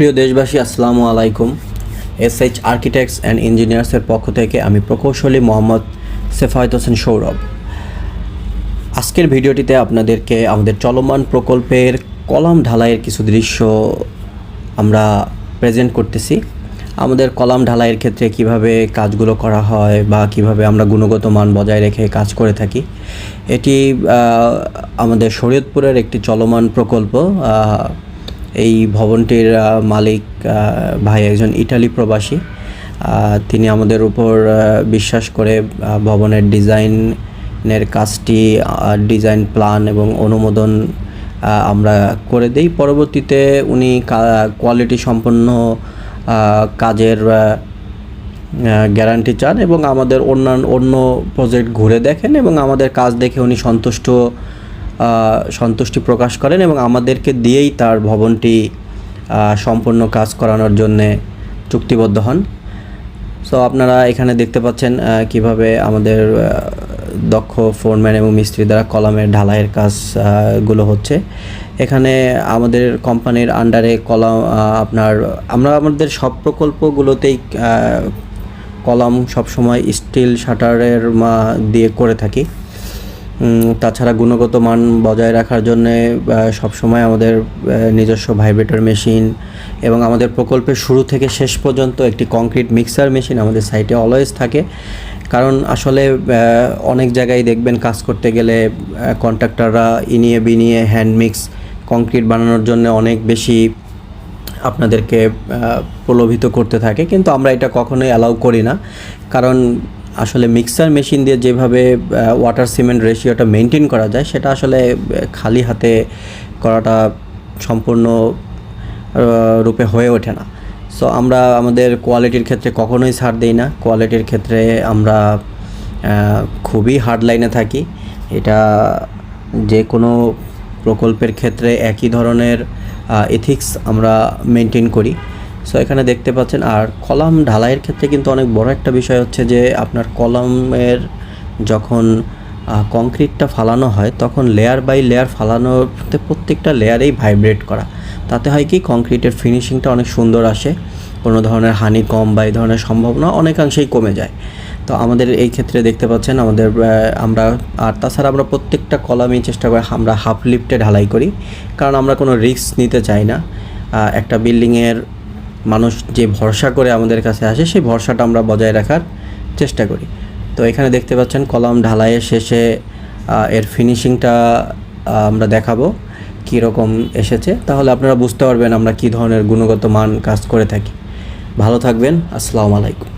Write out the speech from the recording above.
প্রিয় দেশবাসী, আসসালামু আলাইকুম। এস এইচ আর্কিটেক্টস অ্যান্ড ইঞ্জিনিয়ার্সের পক্ষ থেকে আমি প্রকৌশলী মোহাম্মদ সেফায়ত হোসেন সৌরভ। আজকের ভিডিওটিতে আপনাদেরকে আমাদের চলমান প্রকল্পের কলাম ঢালাইয়ের কিছু দৃশ্য আমরা প্রেজেন্ট করতেছি। আমাদের কলাম ঢালাইয়ের ক্ষেত্রে কীভাবে কাজগুলো করা হয় বা কীভাবে আমরা গুণগত মান বজায় রেখে কাজ করে থাকি, এটি আমাদের শরীয়তপুরের একটি চলমান প্রকল্প এই ভবনটির মালিক ভাই একজন ইটালি প্রবাসী। তিনি আমাদের উপর বিশ্বাস করে ভবনের ডিজাইনের কাজটি ডিজাইন প্ল্যান এবং অনুমোদন আমরা করে দেই। পরবর্তীতে উনি কোয়ালিটি সম্পন্ন কাজের গ্যারান্টি চান এবং আমাদের অন্যান্য অন্য প্রজেক্ট ঘুরে দেখেন এবং আমাদের কাজ দেখে উনি সন্তুষ্ট সন্তুষ্টি প্রকাশ করেন এবং আমাদেরকে দিয়েই তার ভবনটি সম্পূর্ণ কাজ করানোর জন্যে চুক্তিবদ্ধ হন। সো আপনারা এখানে দেখতে পাচ্ছেন কীভাবে আমাদের দক্ষ ফোরম্যান এবং মিস্ত্রি দ্বারা কলামের ঢালাইয়ের কাজ আহ, গুলো হচ্ছে। এখানে আমাদের কোম্পানির আন্ডারে কলাম আপনার আমরা আমাদের সব প্রকল্পগুলোতেই কলাম সবসময় স্টিল শাটারের মা দিয়ে করে থাকি। তাছাড়া গুণগত মান বজায় রাখার জন্যে সবসময় আমাদের নিজস্ব ভাইব্রেটর মেশিন এবং আমাদের প্রকল্পের শুরু থেকে শেষ পর্যন্ত একটি কংক্রিট মিক্সার মেশিন আমাদের সাইটে অলওয়েজ থাকে। কারণ আসলে অনেক জায়গায় দেখবেন কাজ করতে গেলে কন্ট্রাক্টররা ইনিয়ে বিনিয়ে হ্যান্ড মিক্স কংক্রিট বানানোর জন্য অনেক বেশি আপনাদেরকে প্রলোভিত করতে থাকে। কিন্তু আমরা এটা কখনোই অ্যালাউ করি না। কারণ আসলে মিক্সার মেশিন দিয়ে যেভাবে ওয়াটার সিমেন্ট রেশিওটা মেনটেন করা যায়, সেটা আসলে খালি হাতে করাটা সম্পূর্ণ রূপে হয়ে ওঠে না। সো আমরা আমাদের কোয়ালিটির ক্ষেত্রে কখনোই ছাড় দিই না। কোয়ালিটির ক্ষেত্রে আমরা খুবই হার্ড লাইনে থাকি। এটা যে কোনো প্রকল্পের ক্ষেত্রে একই ধরনের এথিক্স আমরা মেনটেন করি। সো এখানে দেখতে পাচ্ছেন, আর কলাম ঢালাইয়ের ক্ষেত্রে কিন্তু অনেক বড় একটা বিষয় হচ্ছে যে, আপনার কলামের যখন কংক্রিটটা ফালানো হয়, তখন লেয়ার বাই লেয়ার ফালানোর প্রত্যেকটা লেয়ারেই ভাইব্রেট করা। তাতে হয় কি, কংক্রিটের ফিনিশিংটা অনেক সুন্দর আসে, কোনো ধরনের হানি কম বা এই ধরনের সম্ভাবনা অনেকাংশেই কমে যায়। তো আমাদের এই ক্ষেত্রে দেখতে পাচ্ছেন, আমাদের আমরা, আর তাছাড়া আমরা প্রত্যেকটা কলামই চেষ্টা করি, আমরা হাফ লিফটে ঢালাই করি, কারণ আমরা কোনো রিস্ক নিতে চাই না। একটা বিল্ডিংয়ের মানুষ যে ভরসা করে আমাদের কাছে আসে, সেই ভরসাটা আমরা বজায় রাখার চেষ্টা করি। তো এখানে দেখতে পাচ্ছেন কলম ঢালাইয়ের শেষে এর ফিনিশিংটা আমরা দেখাবো কীরকম এসেছে। তাহলে আপনারা বুঝতে পারবেন আমরা কী ধরনের গুণগত মান কাজ করে থাকি। ভালো থাকবেন, আসসালামু আলাইকুম।